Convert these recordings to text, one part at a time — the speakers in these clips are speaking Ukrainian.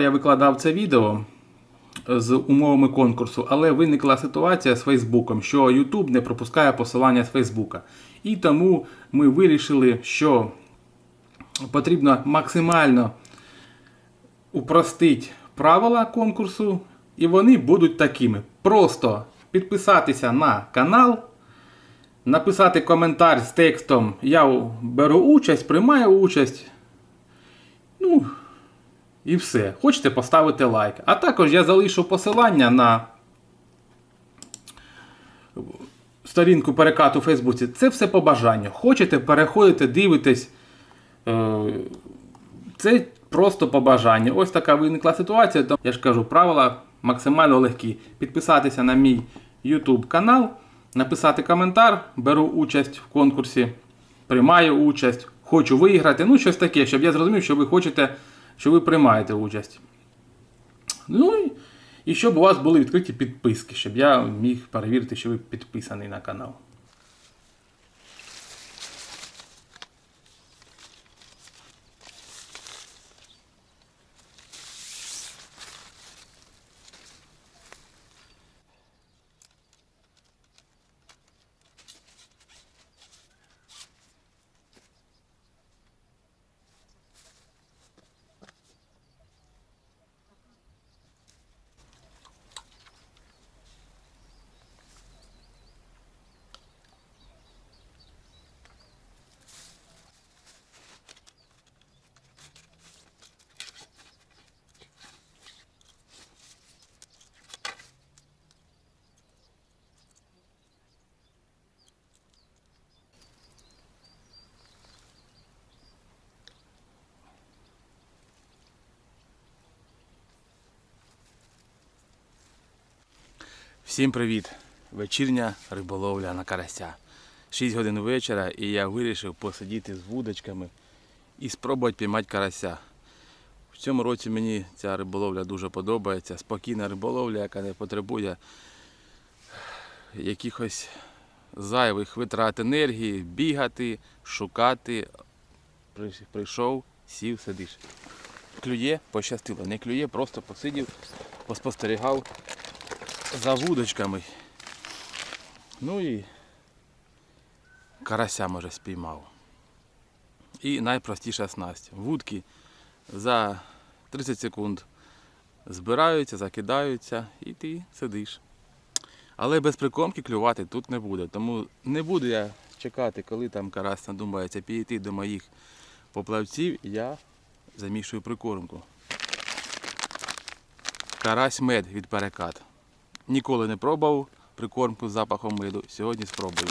Я викладав це відео з умовами конкурсу, але виникла ситуація з Фейсбуком, що YouTube не пропускає посилання з Фейсбука. І тому ми вирішили, що потрібно максимально упростити правила конкурсу, і вони будуть такими. Просто підписатися на канал, написати коментар з текстом Я беру участь, приймаю участь. Ну, і все. Хочете поставити лайк. А також я залишу посилання на сторінку перекату у Фейсбуці. Це все по бажанню. Хочете, переходите, дивитесь. Е, Це просто по бажанню. Ось така виникла ситуація. Я ж кажу, правила максимально легкі. Підписатися на мій YouTube канал, написати коментар, беру участь в конкурсі, приймаю участь, хочу виграти. Ну, щось таке, щоб я зрозумів, що ви хочете, що ви приймаєте участь. Ну і, щоб у вас були відкриті підписки, щоб я міг перевірити, що ви підписаний на канал. Всім привіт! Вечірня риболовля на карася. 6 годин вечора і я вирішив посидіти з вудочками і спробувати піймати карася. В цьому році мені ця риболовля дуже подобається. Спокійна риболовля, яка не потребує якихось зайвих витрат енергії, бігати, шукати. Прийшов, сів, сидиш. Клює, пощастило, не клює, просто посидів, поспостерігав за вудочками. Ну і карася може спіймав. І найпростіша снасть. Вудки за 30 секунд збираються, закидаються і ти сидиш. Але без прикормки клювати тут не буде. Тому не буду я чекати, коли там карась надумається підійти до моїх поплавців, я замішую прикормку. Карась мед від перекат. Ніколи не пробував прикормку з запахом меду. Сьогодні спробую.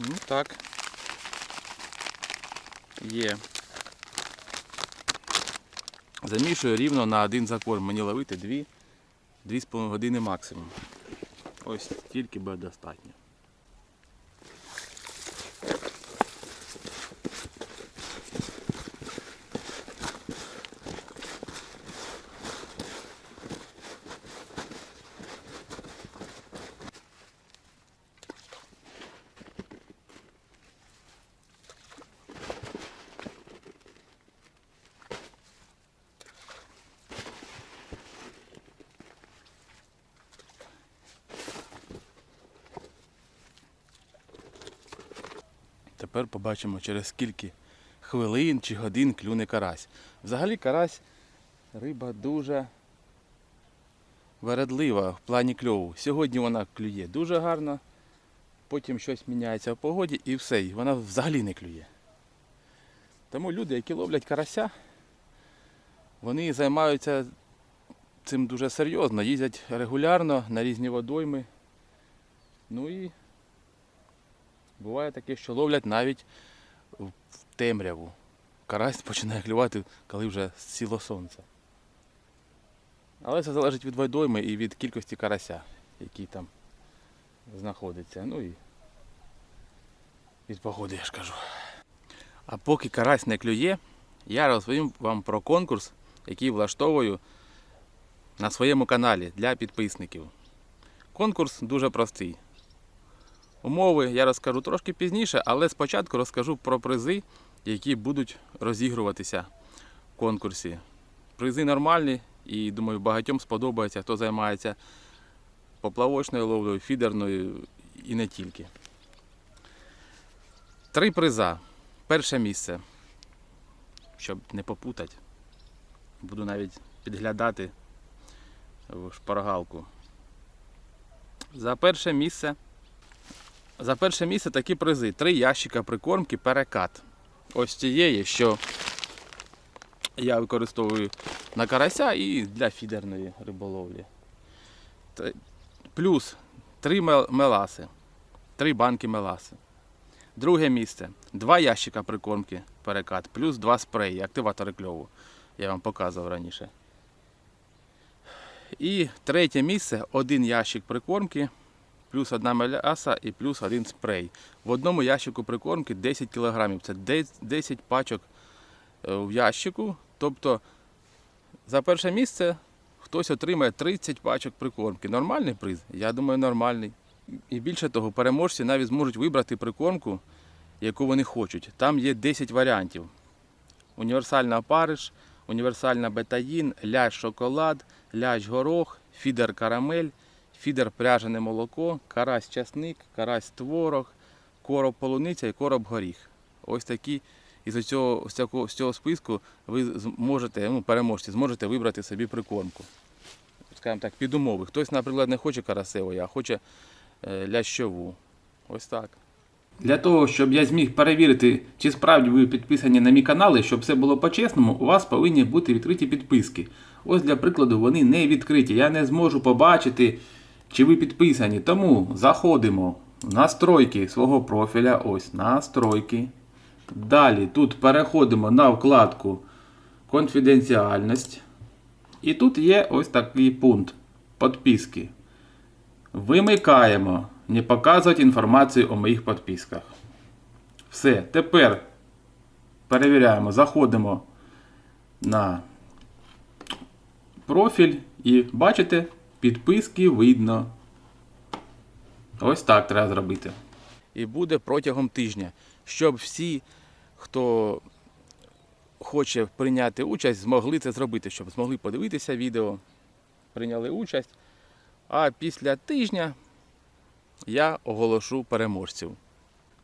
Ну так. Є. Замішую рівно на один закорм. Мені ловити 2 2,5 години максимум. Ось тільки буде достатньо. Тепер побачимо, через скільки хвилин чи годин клюне карась. Взагалі карась риба дуже вередлива в плані кльову. Сьогодні вона клює дуже гарно, потім щось міняється в погоді і все, і вона взагалі не клює. Тому люди, які ловлять карася, вони займаються цим дуже серйозно, їздять регулярно на різні водойми. Ну і Буває таке, що ловлять навіть в темряву. Карась починає клювати, коли вже сіло сонце. Але це залежить від водойми і від кількості карася, який там знаходиться. Ну і від погоди, я ж кажу. А поки карась не клює, я розповім вам про конкурс, який влаштовую на своєму каналі для підписників. Конкурс дуже простий. Умови я розкажу трошки пізніше, але спочатку розкажу про призи, які будуть розігруватися в конкурсі. Призи нормальні і думаю, багатьом сподобається, хто займається поплавочною ловлею, фідерною і не тільки. Три приза. Перше місце. Щоб не попутати. Буду навіть підглядати в шпаргалку. За перше місце. За перше місце такі призи. Три ящика прикормки перекат. Ось цієї, що я використовую на карася і для фідерної риболовлі. Плюс три меласи. Три банки меласи. Друге місце. Два ящика прикормки перекат, плюс два спреї, активатори кльову. Я вам показував раніше. І третє місце один ящик прикормки, плюс одна меляса і плюс один спрей. В одному ящику прикормки 10 кг. Це 10 пачок е, в ящику. Тобто за перше місце хтось отримає 30 пачок прикормки. Нормальний приз? Я думаю, нормальний. І більше того, переможці навіть зможуть вибрати прикормку, яку вони хочуть. Там є 10 варіантів. Універсальна опариш, універсальна бетаїн, ляж шоколад, ляж горох, фідер карамель, фідер пряжене молоко, карась часник, карась творог, короб полуниця і короб горіх. Ось такі. Із цього, з цього, списку ви зможете, ну, переможці, зможете вибрати собі прикормку. Скажімо так, під умови. Хтось, наприклад, не хоче карасевої, а хоче е, лящову. Ось так. Для того, щоб я зміг перевірити, чи справді ви підписані на мій канал, і щоб все було по-чесному, у вас повинні бути відкриті підписки. Ось для прикладу, вони не відкриті. Я не зможу побачити, чи ви підписані. Тому заходимо в настройки свого профіля. Ось настройки. Далі тут переходимо на вкладку Конфіденціальність. І тут є ось такий пункт підписки. Вимикаємо не показувати інформацію о моїх підписках. Все, тепер перевіряємо, заходимо на профіль і бачите, підписки видно. Ось так треба зробити. І буде протягом тижня, щоб всі, хто хоче прийняти участь, змогли це зробити, щоб змогли подивитися відео, прийняли участь. А після тижня я оголошу переможців.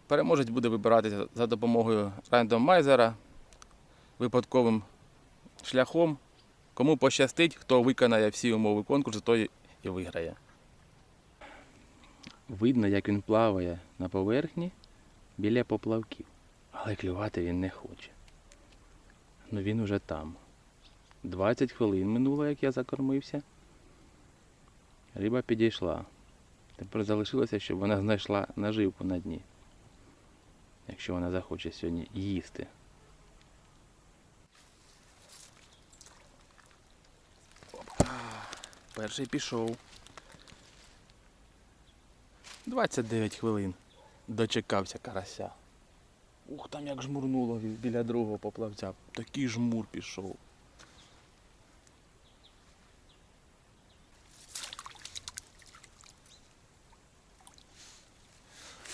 Переможець буде вибиратися за допомогою рандомайзера випадковим шляхом. Кому пощастить, хто виконає всі умови конкурсу, той і виграє. Видно, як він плаває на поверхні біля поплавків. Але клювати він не хоче. Ну він уже там. 20 хвилин минуло, як я закормився. Риба підійшла. Тепер залишилося, щоб вона знайшла наживку на дні. Якщо вона захоче сьогодні їсти. Перший пішов. 29 хвилин. Дочекався карася. Ух, там як жмурнуло біля другого поплавця. Такий жмур пішов.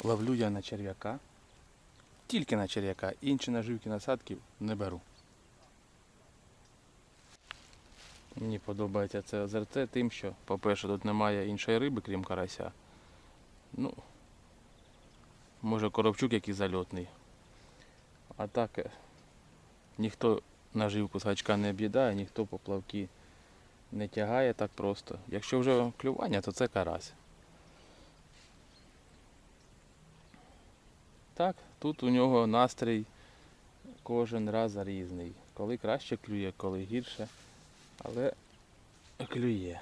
Ловлю я на черв'яка. Тільки на черв'яка. Інші наживки насадків не беру. Мені подобається це озерце тим, що, по-перше, тут немає іншої риби, крім карася. Ну, може коробчук який зальотний. А так е, ніхто наживку з гачка не об'їдає, ніхто поплавки не тягає так просто. Якщо вже клювання, то це карась. Так, тут у нього настрій кожен раз різний. Коли краще клює, коли гірше. Але клює.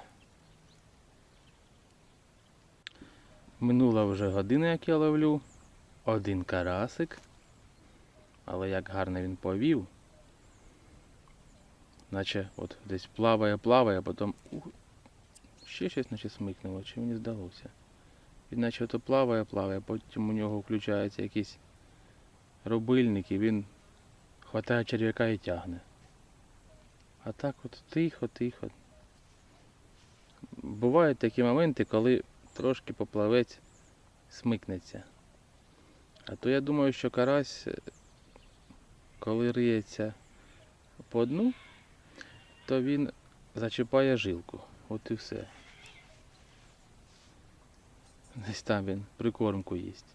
Минула вже година, як я ловлю. Один карасик. Але як гарно він повів. Наче от десь плаває, плаває, а потім ух, ще щось наче смикнуло, чи мені здалося. Він наче то плаває, плаває, потім у нього включається якийсь рубильник і він хватає черв'яка і тягне. А так от тихо, тихо. Бувають такі моменти, коли трошки поплавець смикнеться. А то я думаю, що карась е, коли риється по дну, то він зачіпає жилку. От і все. Десь там він прикормку їсть.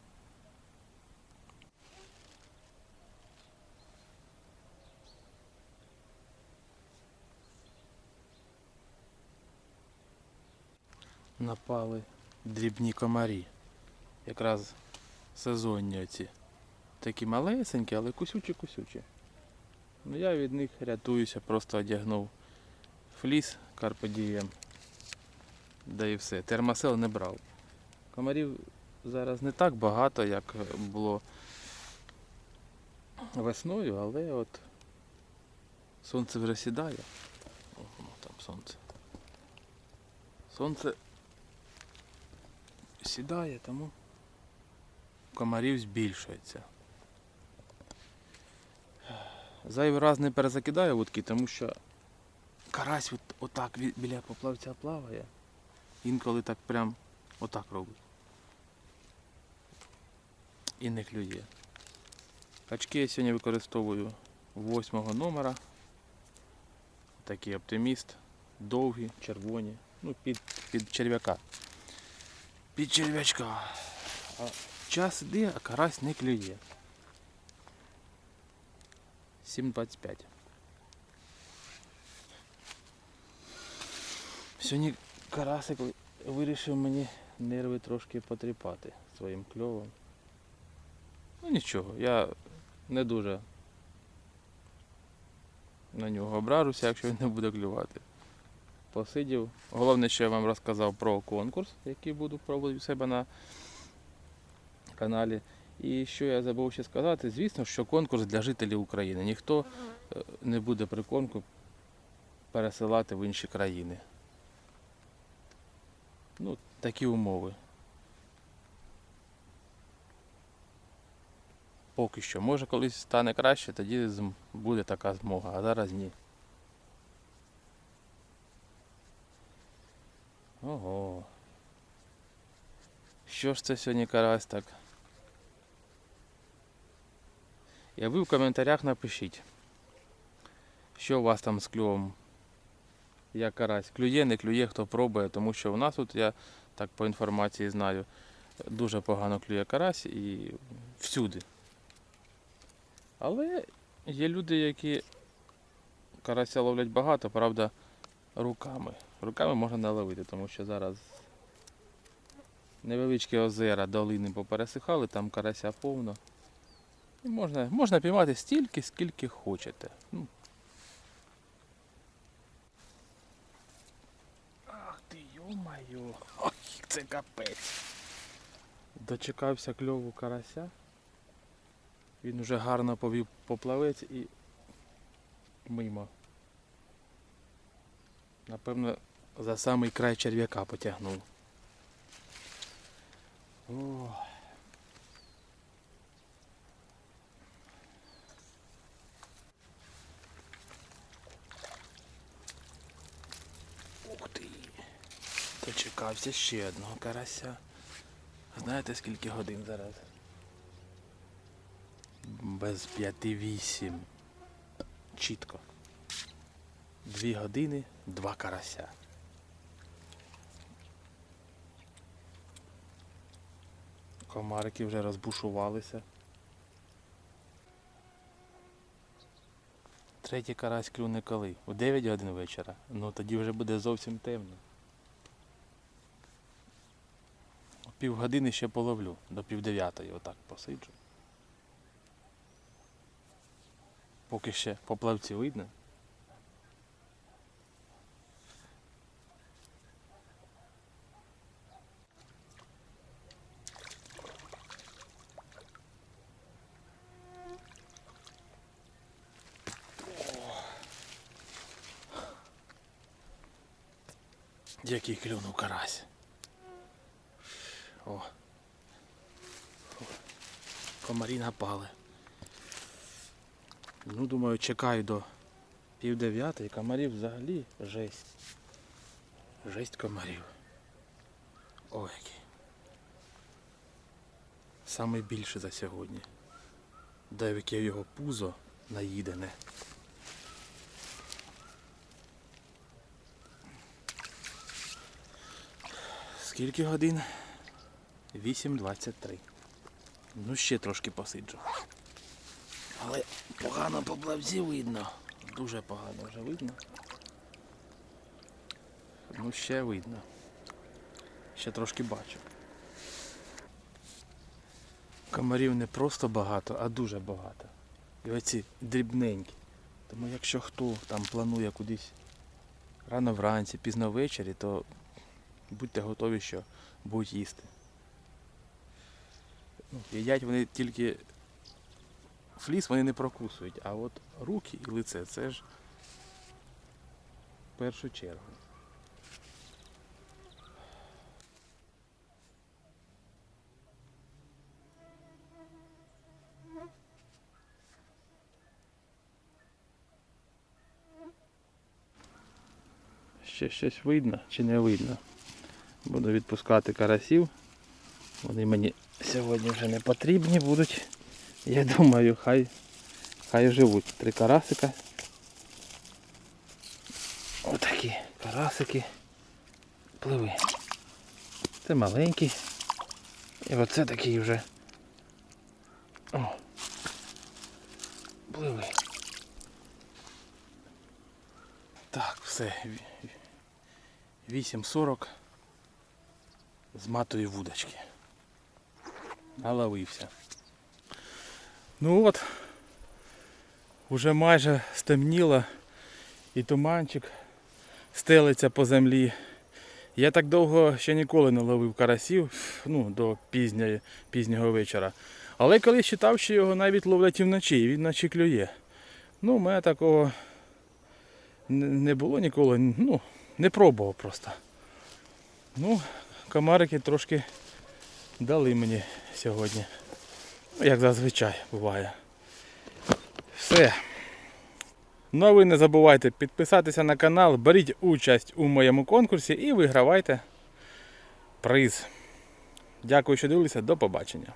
Напали дрібні комарі. Якраз сезонні оці. Такі малесенькі, але кусючі-кусючі. Ну я від них рятуюся, просто одягнув фліс карподієм. Да і все. Термосел не брав. Комарів зараз не так багато, як було весною, але от сонце вже сідає. О, там сонце. Сонце сідає, тому комарів збільшується. Зайвий раз не перезакидаю вудки, тому що карась от, отак біля поплавця плаває. Інколи так прям отак робить. І не клює. Качки я сьогодні використовую восьмого номера. Такий оптиміст. Довгі, червоні. Ну, під, під черв'яка. Під черв'ячка. Час іде, а карась не клює. 7.25. Сьогодні карасик вирішив мені нерви трошки потріпати своїм кльовом. Ну нічого, я не дуже на нього ображуся, якщо він не буде клювати. Посидів. Головне, що я вам розказав про конкурс, який буду проводити у себе на каналі. І що я забув ще сказати, звісно, що конкурс для жителів України. Ніхто е, не буде прикормку пересилати в інші країни. Ну, такі умови. Поки що. Може колись стане краще, тоді буде така змога, а зараз ні. Ого. Що ж це сьогодні карась так? І ви в коментарях напишіть, що у вас там з клювом. Як карась. Клює, не клює, хто пробує, тому що у нас тут, я так по інформації знаю, дуже погано клює карась і всюди. Але є люди, які карася ловлять багато, правда, руками. Руками можна наловити, тому що зараз невеличкі озера, долини попересихали, там карася повно. І можна, можна піймати стільки, скільки хочете. Ну. Ах ти йо-майо, це капець. Дочекався кльову карася. Він вже гарно повів поплавець і мимо. Напевно, за самий край черв'яка потягнув. О. Ух ти! Дочекався ще одного карася. Знаєте скільки годин зараз? Без п'яти вісім. Чітко. Дві години, два карася. Комарики вже розбушувалися. Третій карась клюне коли? У 9 годин вечора. Ну тоді вже буде зовсім темно. Півгодини ще половлю, до півдев'ятої отак посиджу. Поки ще поплавці видно. Який клюнув карась. О. Комарі напали. Ну, думаю, чекаю до пів дев'ятої. Комарів взагалі жесть. Жесть комарів. Ой, який. Саме більше за сьогодні. Дав яке його пузо. наїдене. Скільки годин? 8.23. Ну ще трошки посиджу. Але погано по блавзі видно. Дуже погано вже видно. Ну ще видно. Ще трошки бачу. Комарів не просто багато, а дуже багато. І оці дрібненькі. Тому якщо хто там планує кудись рано вранці, пізно ввечері, то будьте готові, що будуть їсти. Ну, їдять вони тільки фліс вони не прокусують, а от руки і лице це ж в першу чергу. Ще щось видно чи не видно. Буду відпускати карасів. Вони мені сьогодні вже не потрібні будуть. Я думаю, хай, хай живуть. Три карасика. Отакі карасики. Пливи. Це маленький. І оце такий вже. О. Пливи. Так, все. Ві- 8.40 з матої вудочки. Наловився. Ну от, уже майже стемніло і туманчик стелиться по землі. Я так довго ще ніколи не ловив карасів, ну, до пізньої, пізнього вечора. Але колись читав, що його навіть ловлять і вночі, і він вночі клює. Ну, у мене такого не було ніколи, ну, не пробував просто. Ну, комарики трошки дали мені сьогодні. Ну, Як зазвичай буває. Все. Ну а ви не забувайте підписатися на канал, беріть участь у моєму конкурсі і вигравайте приз. Дякую, що дивилися. До побачення.